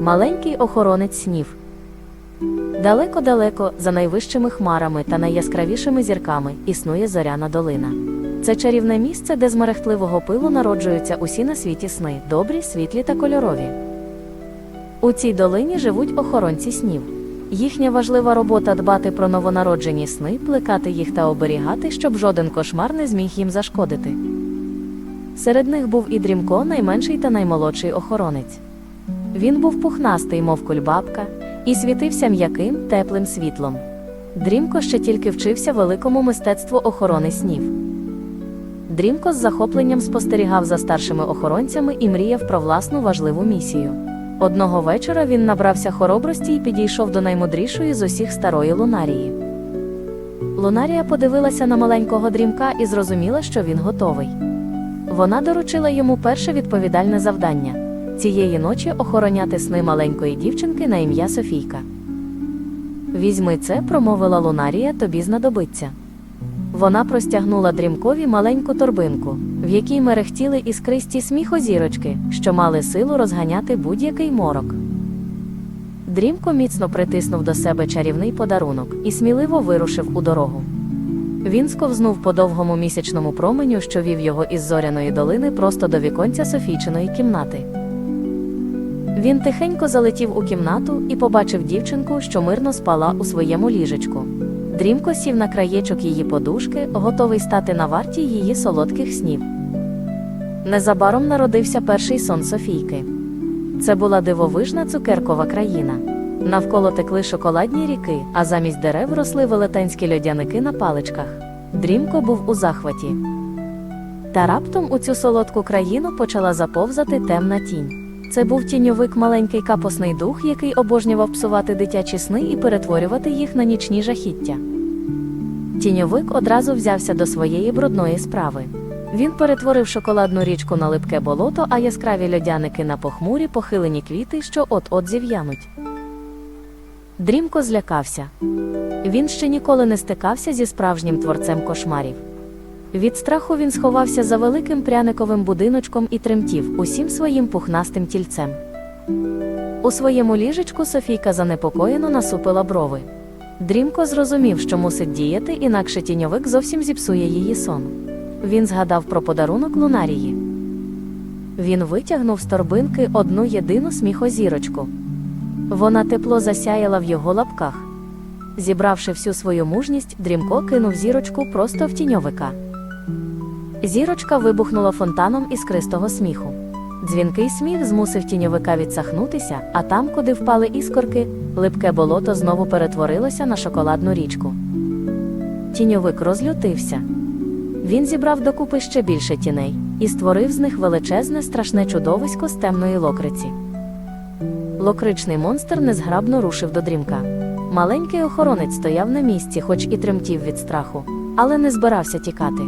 Маленький охоронець снів. Далеко-далеко, за найвищими хмарами та найяскравішими зірками, існує зоряна долина. Це чарівне місце, де з мерехтливого пилу народжуються усі на світі сни, добрі, світлі та кольорові. У цій долині живуть охоронці снів. Їхня важлива робота дбати про новонароджені сни, плекати їх та оберігати, щоб жоден кошмар не зміг їм зашкодити. Серед них був і Дрімко, найменший та наймолодший охоронець. Він був пухнастий, мов кульбабка, і світився м'яким, теплим світлом. Дрімко ще тільки вчився великому мистецтву охорони снів. Дрімко з захопленням спостерігав за старшими охоронцями і мріяв про власну важливу місію. Одного вечора він набрався хоробрості і підійшов до наймудрішої з усіх старої Лунарії. Лунарія подивилася на маленького дрімка і зрозуміла, що він готовий. Вона доручила йому перше відповідальне завдання цієї ночі охороняти сни маленької дівчинки на ім'я Софійка. Візьми це, промовила Лунарія, тобі знадобиться. Вона простягнула дрімкові маленьку торбинку, в якій мерехтіли іскристі сміхозірочки, що мали силу розганяти будь-який морок. Дрімко міцно притиснув до себе чарівний подарунок і сміливо вирушив у дорогу. Він сковзнув по довгому місячному променю, що вів його із зоряної долини просто до віконця Софійчиної кімнати. Він тихенько залетів у кімнату і побачив дівчинку, що мирно спала у своєму ліжечку. Дрімко сів на краєчок її подушки, готовий стати на варті її солодких снів. Незабаром народився перший сон Софійки. Це була дивовижна цукеркова країна. Навколо текли шоколадні ріки, а замість дерев росли велетенські льодяники на паличках. Дрімко був у захваті. Та раптом у цю солодку країну почала заповзати темна тінь. Це був тіньовик маленький капосний дух, який обожнював псувати дитячі сни і перетворювати їх на нічні жахіття. Тіньовик одразу взявся до своєї брудної справи. Він перетворив шоколадну річку на липке болото, а яскраві льодяники на похмурі похилені квіти, що от-от зів'януть. Дрімко злякався. Він ще ніколи не стикався зі справжнім творцем кошмарів. Від страху він сховався за великим пряниковим будиночком і тремтів усім своїм пухнастим тільцем. У своєму ліжечку Софійка занепокоєно насупила брови. Дрімко зрозумів, що мусить діяти, інакше тіньовик зовсім зіпсує її сон. Він згадав про подарунок Лунарії. Він витягнув з торбинки одну єдину сміхозірочку. Вона тепло засяяла в його лапках. Зібравши всю свою мужність, Дрімко кинув зірочку просто в тіньовика. Зірочка вибухнула фонтаном іскристого сміху. Дзвінкий сміх змусив тіньовика відсахнутися, а там, куди впали іскорки, липке болото знову перетворилося на шоколадну річку. Тіньовик розлютився. Він зібрав докупи ще більше тіней і створив з них величезне страшне чудовисько з темної локриці. Локричний монстр незграбно рушив до дрімка. Маленький охоронець стояв на місці, хоч і тремтів від страху, але не збирався тікати.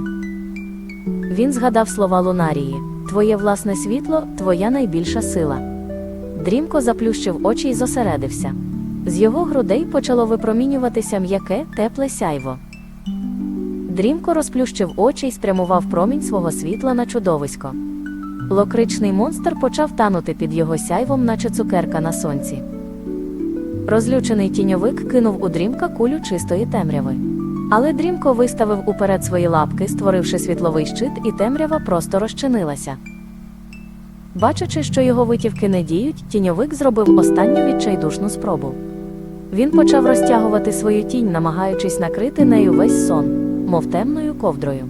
Він згадав слова Лунарії Твоє власне світло, твоя найбільша сила. Дрімко заплющив очі й зосередився. З його грудей почало випромінюватися м'яке, тепле сяйво. Дрімко розплющив очі й спрямував промінь свого світла на чудовисько. Локричний монстр почав танути під його сяйвом, наче цукерка на сонці. Розлючений тіньовик кинув у дрімка кулю чистої темряви. Але дрімко виставив уперед свої лапки, створивши світловий щит, і темрява просто розчинилася. Бачачи, що його витівки не діють, тіньовик зробив останню відчайдушну спробу. Він почав розтягувати свою тінь, намагаючись накрити нею весь сон, мов темною ковдрою.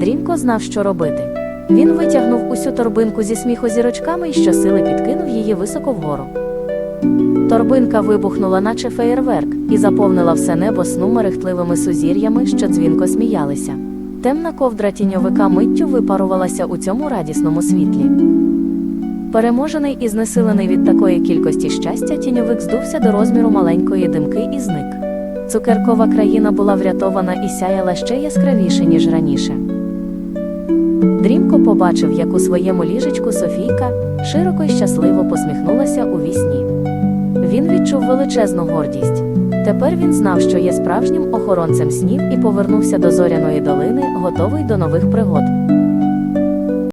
Дрімко знав, що робити. Він витягнув усю торбинку зі сміхозірочками і щосили підкинув її високо вгору. Торбинка вибухнула, наче феєрверк, і заповнила все небо сну мерехтливими сузір'ями, що дзвінко сміялися. Темна ковдра тіньовика миттю випарувалася у цьому радісному світлі. Переможений і знесилений від такої кількості щастя, тіньовик здувся до розміру маленької димки і зник. Цукеркова країна була врятована і сяяла ще яскравіше, ніж раніше. Дрімко побачив, як у своєму ліжечку Софійка широко й щасливо посміхнулася у вісні. Він відчув величезну гордість. Тепер він знав, що є справжнім охоронцем снів і повернувся до зоряної долини, готовий до нових пригод.